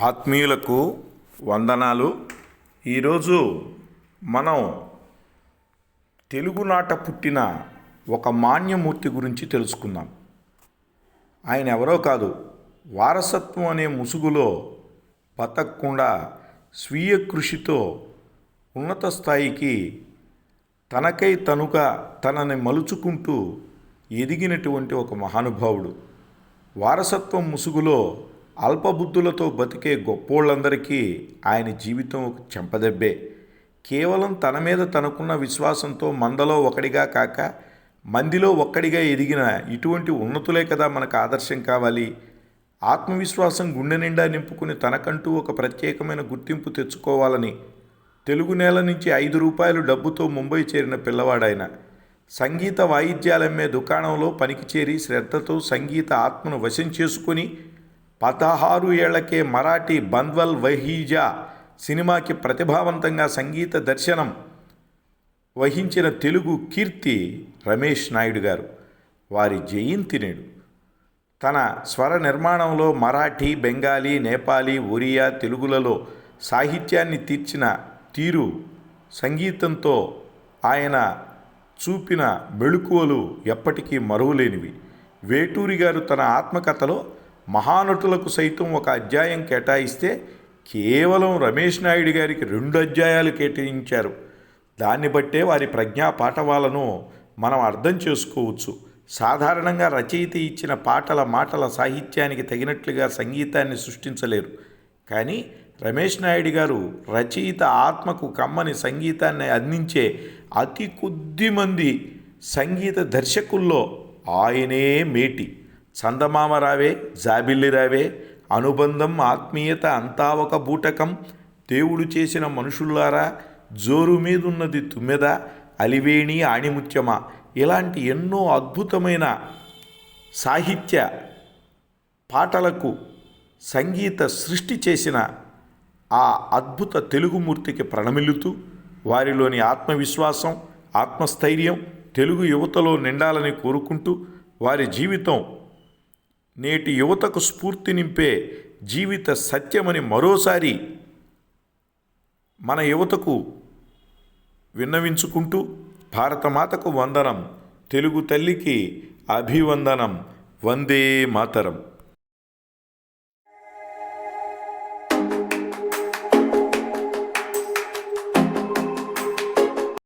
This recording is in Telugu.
ఆత్మీయులకు వందనాలు. ఈరోజు మనం తెలుగునాట పుట్టిన ఒక మాన్యమూర్తి గురించి తెలుసుకుందాం. ఆయన ఎవరో కాదు వారసత్వం అనే ముసుగులో బతకకుండా స్వీయ కృషితో ఉన్నత స్థాయికి తనకై తనుగా తనని మలుచుకుంటూ ఎదిగినటువంటి ఒక మహానుభావుడు. వారసత్వం ముసుగులో అల్పబుద్ధులతో బతికే గొప్పోళ్ళందరికీ ఆయన జీవితం ఒక చెంపదెబ్బే. కేవలం తన మీద తనకున్న విశ్వాసంతో మందలో ఒకడిగా కాక మందిలో ఒక్కడిగా ఎదిగిన ఇటువంటి ఉన్నతులే కదా మనకు ఆదర్శం కావాలి. ఆత్మవిశ్వాసం గుండె నిండా నింపుకుని తనకంటూ ఒక ప్రత్యేకమైన గుర్తింపు తెచ్చుకోవాలని తెలుగు నేల నుంచి ఐదు రూపాయలు డబ్బుతో ముంబై చేరిన పిల్లవాడాయన. సంగీత వాయిద్యాలమ్మే దుకాణంలో పనికి చేరి శ్రద్ధతో సంగీత ఆత్మను వశం చేసుకుని పదహారు ఏళ్ళకే మరాఠీ బంద్వల్ వహీజా సినిమాకి ప్రతిభావంతంగా సంగీత దర్శనం వహించిన తెలుగు కీర్తి రమేష్ నాయుడు గారు. వారి జయంతి నేడు. తన స్వర నిర్మాణంలో మరాఠీ బెంగాలీ నేపాలీ ఒరియా తెలుగులలో సాహిత్యాన్ని తీర్చిన తీరు సంగీతంతో ఆయన చూపిన మెళుకువలు ఎప్పటికీ మరువలేనివి. వేటూరి గారు తన ఆత్మకథలో మహానటులకు సైతం ఒక అధ్యాయం కేటాయిస్తే కేవలం రమేష్ నాయుడు గారికి రెండు అధ్యాయాలు కేటాయించారు. దాన్ని బట్టే వారి ప్రజ్ఞా పాఠవాలను మనం అర్థం చేసుకోవచ్చు. సాధారణంగా రచయిత ఇచ్చిన పాటల మాటల సాహిత్యానికి తగినట్లుగా సంగీతాన్ని సృష్టించలేరు. కానీ రమేష్ నాయుడు గారు రచయిత ఆత్మకు కమ్మని సంగీతాన్ని అందించే అతి కొద్ది మంది సంగీత దర్శకుల్లో ఆయనే మేటి. చందమామ రావే జాబిల్లి రావే అనుబంధం ఆత్మీయత అంతా ఒక బూటకం. దేవుడు చేసిన మనుషుల్లారా జోరు మీదున్నది తుమ్మెద అలివేణి ఆణిముత్యమా? ఇలాంటి ఎన్నో అద్భుతమైన సాహిత్య పాటలకు సంగీత సృష్టి చేసిన ఆ అద్భుత తెలుగుమూర్తికి ప్రణమిల్లుతూ వారిలోని ఆత్మవిశ్వాసం ఆత్మస్థైర్యం తెలుగు యువతలో నిండాలని కోరుకుంటూ వారి జీవితం నేటి యువతకు స్ఫూర్తి నింపే జీవిత సత్యమని మరోసారి మన యువతకు విన్నవించుకుంటూ భారతమాతకు వందనం తెలుగు తల్లికి అభివందనం వందే మాతరం.